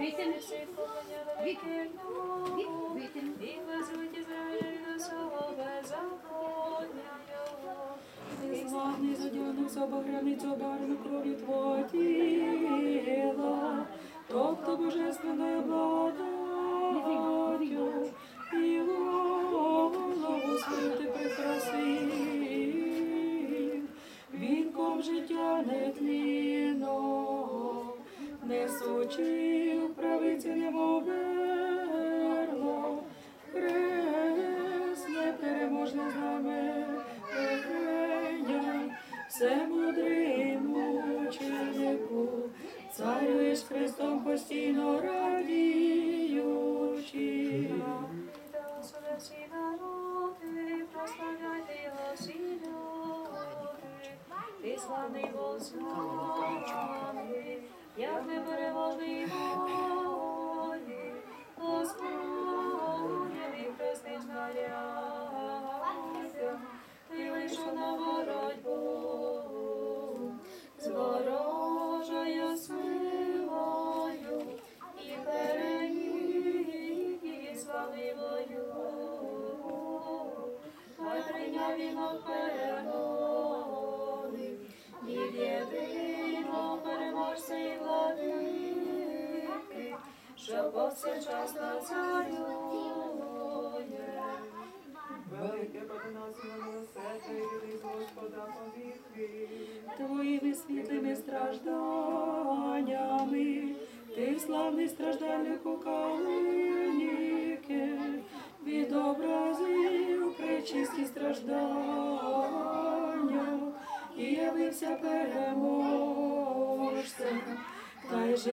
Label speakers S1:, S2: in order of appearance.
S1: Віків його.
S2: Витягни.
S1: І везуть Ізраїль свого беззаконня його.
S3: Ти славний задягнувся багряницю барну крові Твоєла, тобто божественною благодаттю, і голову свою ти прикрасив, вінком життя нетлінного, несучи в правиці немоверло, хрест непереможне знаме, Євгеня, все мудрий мученику, царюєш Христом постійно радіючи.
S1: Та Господи, всі вінок перемоги, від єдиного переможця і владики, що повсякчасно царює.
S4: Велике проти нас милосердя і Господа повіки.
S3: Твоїми світлими стражданнями, ти славний страждальнику калиніки, чисті страждання, і явився переможцем. Хай